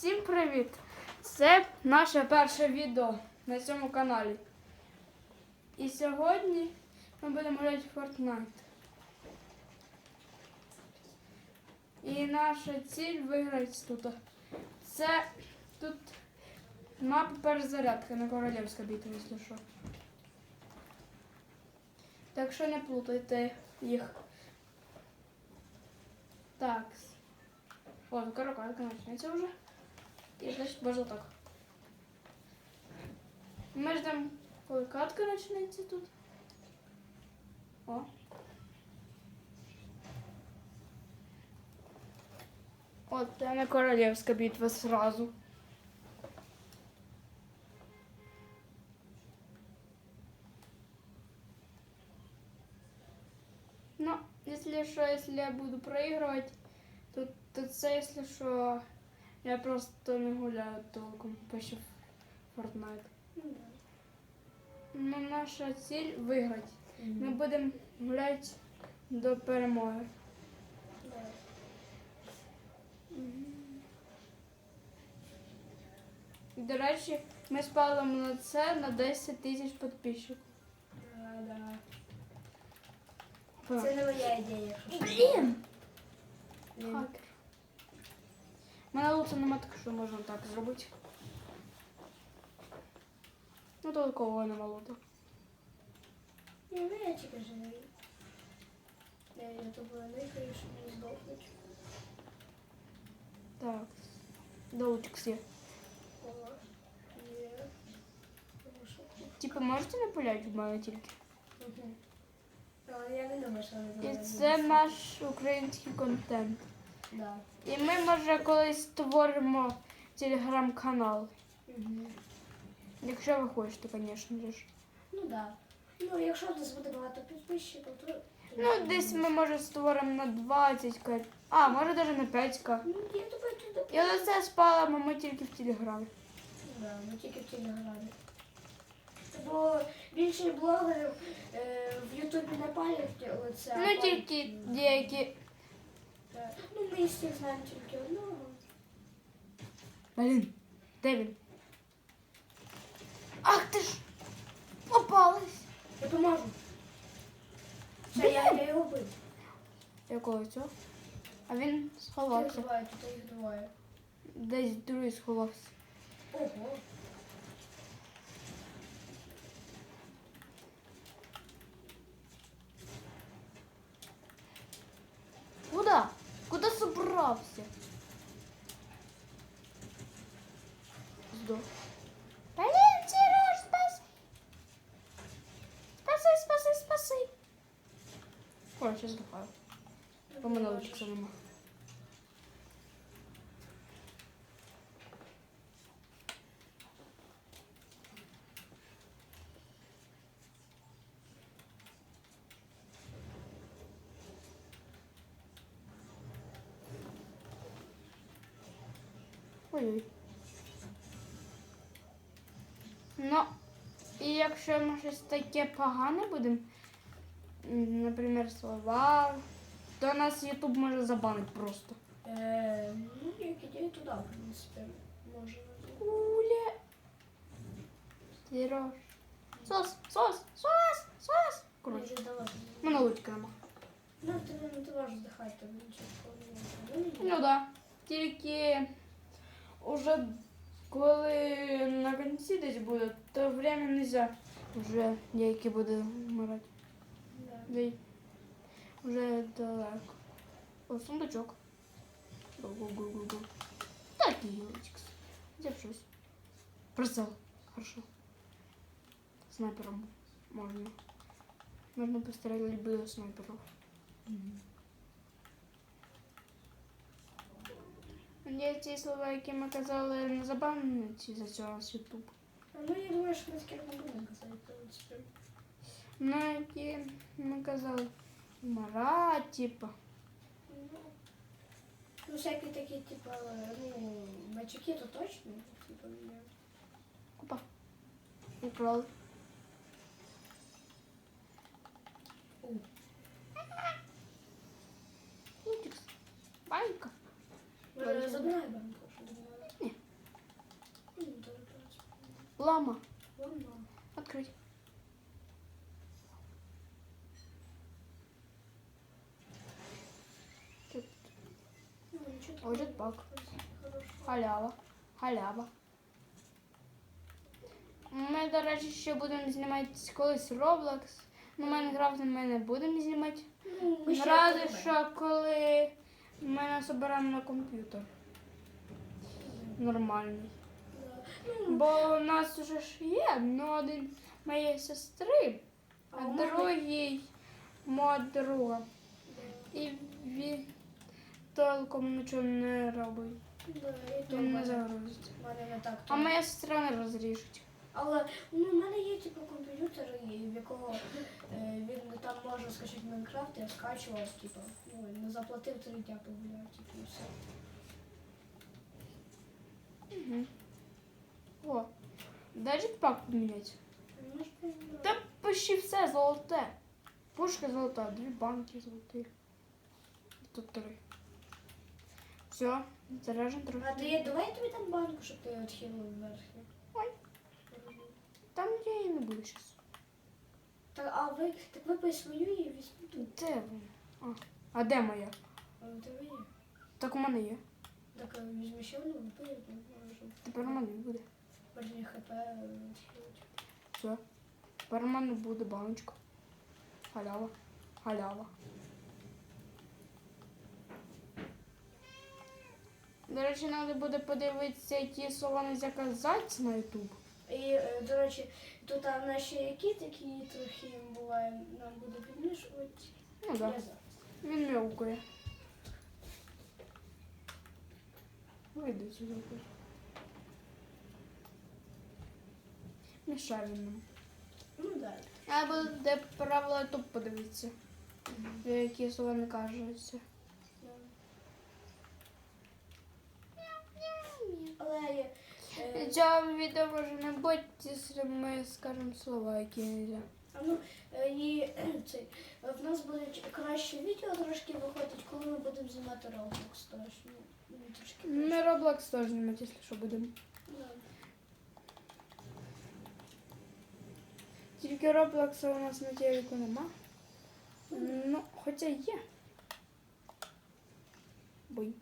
Всім привіт! Це наше перше відео на цьому каналі. І сьогодні ми будемо грати в Fortnite. І наша ціль виграти тут. Це тут мапа перезарядка на королівська битва, якщо що. Так що не плутайте їх. Так. О, каракатка почнеться вже. І значить можна так. Ми ждемо, коли катка почнеться тут. О. От це не королівська битва сразу. Ну, если что, если я буду проигрывать, то, то це, если что, я просто не гуляю толком ще в Fortnite. Ну, наша ціль виграти. Ми будемо гуляти до перемоги. І, До речі, ми спалимо на це на 10 тисяч підписчиків. Це не моя ідея. Блін! Блін. У мене луця нема так, що можна так зробити. Ну, то такого нема лута. Ні, ну я тільки живий. Я ютубу никаю, щоб не здохнути. Так. Долучик всі. О, є. Типу, можете не пуляти в мене тільки? Мгм. Але я не думаю, що вони І це наш український контент. Да. І ми, може, колись створимо телеграм-канал. Мгм. Якщо ви хочете, звісно ж. Ну да. Ну, якщо в нас буде багато підписчиків, то... Ну, десь ми, може, створимо на 20 к А, може навіть на 5 к Ну, я думаю, туди... І оце спалимо ми тільки в телеграмі. Да, ну тільки в телеграмі. Бо більше блогерів е, в Ютубі не палять лице. Ну, тільки деякі. Так. Ну, ми цих знаємо тільки одного. Блін, де він? Ах ти ж! Попалась! Я поможу. Все, я, я його вбив. Якого цього? А він сховався. тут їх двоє. Десь другий сховався. Ого. Куда собрався? Здох. Блін, Сереж, спаси! Спаси, спаси, спаси! Короче, здохаю. Лучше нема. Ой-ой. Ну, і якщо ми щось таке погане будемо, наприклад, слова, то нас Ютуб може забанити просто. Е, ну, як ідея туди, в принципі, може. Куля. Сереж. Сос, сос, сос, сос. Давай. мене лучка нема. Ну, ти не можеш здихати, тобі нічого Ну да. Тільки уже коли на кінці десь буде, то время нельзя вже деякі буде вмирати. Да. Дей. Уже далеко. О, сундучок. Гу-гу-гу-гу. Так і гілочкс. Взяв щось. Прицел. Хорошо. Снайпером можна. Можна постріляти любого снайпером. Я ці слова, які ми казали, не забанять за цього з YouTube. А, Ну, я думаю, що ми таких не будемо казати, в принципі. Ну, які ми казали. Мара, типа. Ну, Ну, всякі такі, типу, ну, бачки, то точно, типу, не. Опа. Украл. Лутикс. Банька. Забирай банку. Ні. Лама. Ладно. Открыть. Тут Ну, Ой, такого. жетпак. Халява. Халява. Ми, до речі, ще будемо знімати колись Roblox. Ну, Майнкрафт ми не будемо знімати. Ну, ми ще Ради, подумаємо. що коли ми нас оберемо на комп'ютер. Нормальний. Бо у нас вже ж є ну, один моєї сестри, а другий мого друга. І він толком нічого не робить. Він не загрузить. не. А моя сестра не розрішить. Але ну, в мене є типу комп'ютер, в якого е, він там може скачати Майнкрафт, я скачував, типу, ну, не заплатив три дня погуляв, типу, і все. Угу. О, jetpack поміняти. Ну, ж, ну, Та почти все золоте. Пушка золота, дві банки золоті. Тут три. Все, заряжен трохи. А ти давай я тобі там банку, щоб ти відхилив верхню. Там я її не буду зараз. Так, а ви так випий свою і візьми тут. Де вона? А, а де моя? А у тебе є. Так у мене є. Так а візьми ще одну, випий, може. Тепер у мене буде. Верні хп е. Все. Тепер у мене буде баночка. Халява. Халява. До речі, треба буде подивитися, які слова не заказати на YouTube. І, е, до речі, тут в нас ще є кіт, який трохи буває, нам буде підмішувати. Ну так. Да. Він мяукає. Вийди сюди. Мішає він нам. Ну так. А буде правила тут подивитися, які слова не кажуться. Але є. е, Цього не якщо ми скажемо слова, які не можна. А ну, е, і е, цей, е, в нас буде краще відео трошки виходить, коли ми будемо знімати Roblox. Тож, ну, трошки Ми. Roblox теж знімати, якщо що будемо. Да. Тільки Roblox у нас на телеку нема. Ну, хоча є. Бой.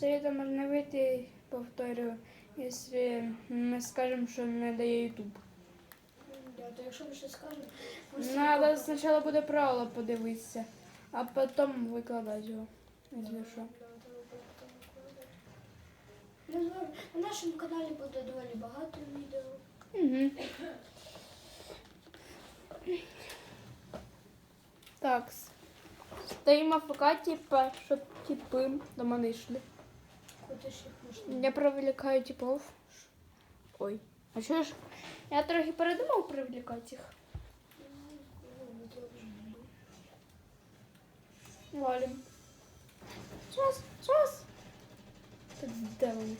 Це вийти, повторюю, якщо ми скажемо, що не дає то якщо ми всі Надо попробуємо. спочатку буде правила подивитися, а потім викладати його. Якщо що. Ну, На нашому каналі буде доволі багато відео. Угу. Так. Стоїмо в ФК, щоб типи до мене йшли. Я привлекаю типов. Ой. А що ж? Я трохи передумав привлекати їх. Валим. Час, час. Так де вони?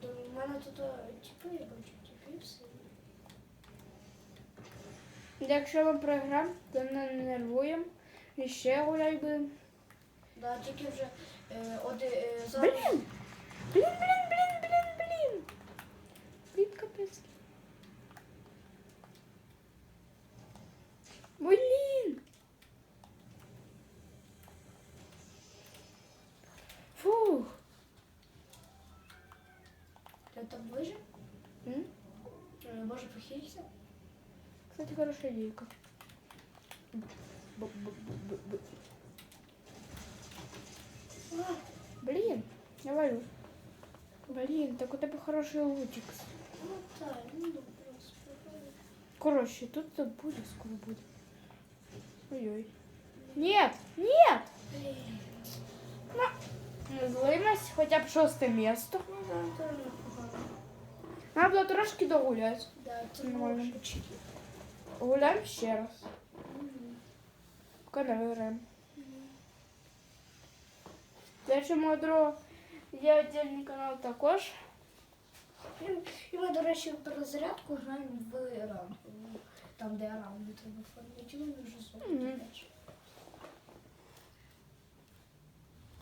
То мене тут е, типи, я бачу, типи всі. Якщо ми програємо, то не нервуємо. І ще гуляй будемо. Да, тільки вже е, оди, е, зараз. Блін! Блін, блін, блін, блін, блін. Блін, капець. Блін. Фух. Ти там вижив? М? Е, Може похилься? Кстати, хорошая идейка. Б-б-б-б-б. А, Блин, я валю. Блин, так у тебе хороший лучик. ну так, ну добре, спробуй. Короче, тут тут будет, скоро будет. Ой-ой. Нет, нет! Блін. Не злимось, хоча б шосте місто. Ну, да, теж непогано. Треба було трошки догуляти. Да, це Нормально. може почити. Гуляємо ще раз. Мгм. Поки не виграємо. Те, що мого друга є віддільний канал також. І- І ми, до речі, в перезарядку граємо в ранку. там, де раунди треба формувати, і вони вже зроблять. Мгм. дальше.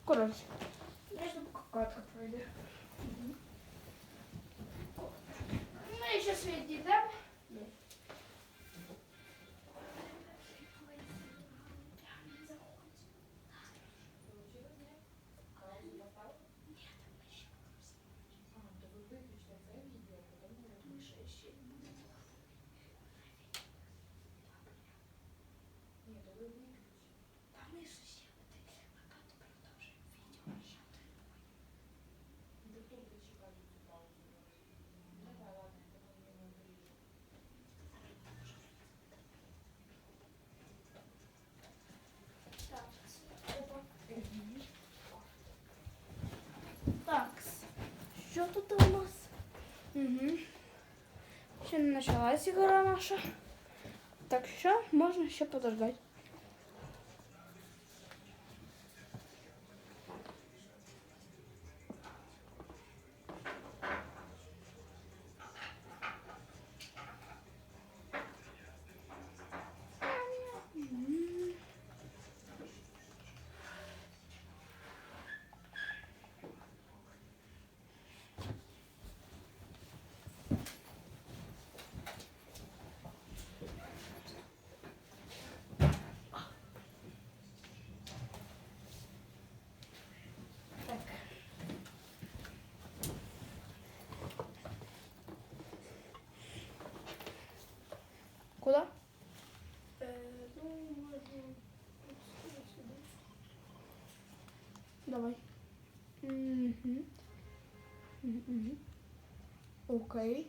Коротше. Я ж катка пройде. Ще не почалась ігра наша. Так що можна ще подождати. Так. Куди? Е, ну, можна ось сюди. Давай. Угу. Угу. Окей.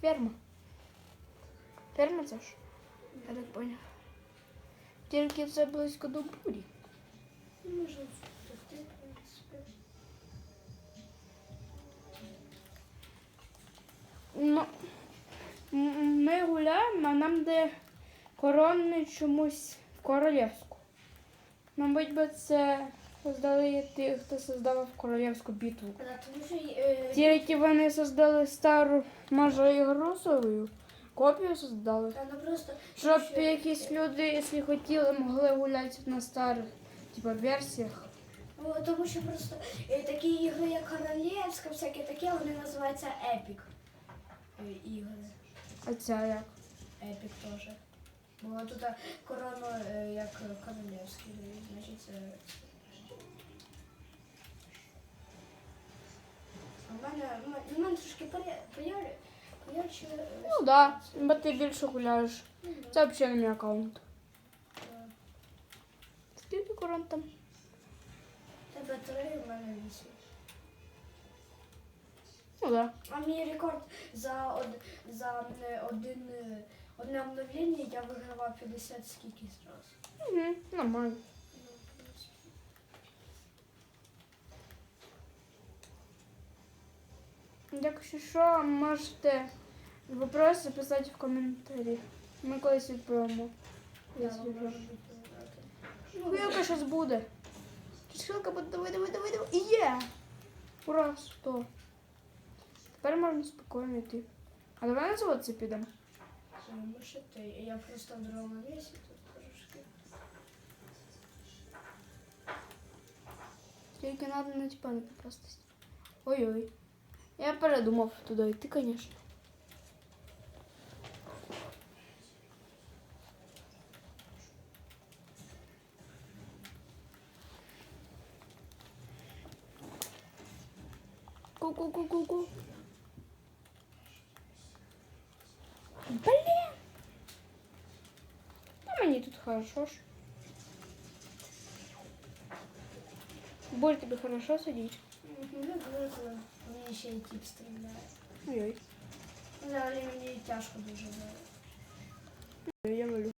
Ферма. Ферма це ж? Я так поняв. Тільки це близько до бурі. Ну, Можна втекти, в принципі. Ну, ми гуляємо, а нам де коронний чомусь в королівську. Мабуть, би це создали ті, хто создав королівську битву. Е, Тільки вони создали стару, може, ігру свою, копію создали. ну, Щоб що- якісь люди, якщо хотіли, могли гуляти на старих типа, версіях. Ну, тому що просто е, такі ігри, як Королівська, всяке таке, вони називаються Epic е, ігри. А ця як? Epic теж. Бо тут е, корону е, як королівський, дають, значить це. А в мене, в мене- трошки поя- поярче. е, Ну так, да, бо ти більше гуляєш. Це взагалі не мій аккаунт. Е, Скільки корон там? Тебе три, в мене вісім. Ну так. А мій рекорд за, од, за е, один, е, одне обновлення я вигравав 50 скількись раз. Да. Угу, нормально. Якщо що, можете вопроси писати в коментарі. Ми колись можу відповідати. Ну, Хвилка щось буде. Щось Хвилка буде, давай, давай, давай, давай. І є! Ура, сто. Тепер можна спокійно йти. А давай на завод це підемо. Це може ти. Я просто в другому місці тут трошки. Тільки треба на тіпа не попастись. Ой-ой. Я передумав туди йти, звісно. Ку-ку-ку-ку-ку. хорошо ж. Боль тобі хорошо сидіть? Ну, дуже коли мені ще й тіп стріляє. Ой-ой. Взагалі мені тяжко дуже було. Я валю.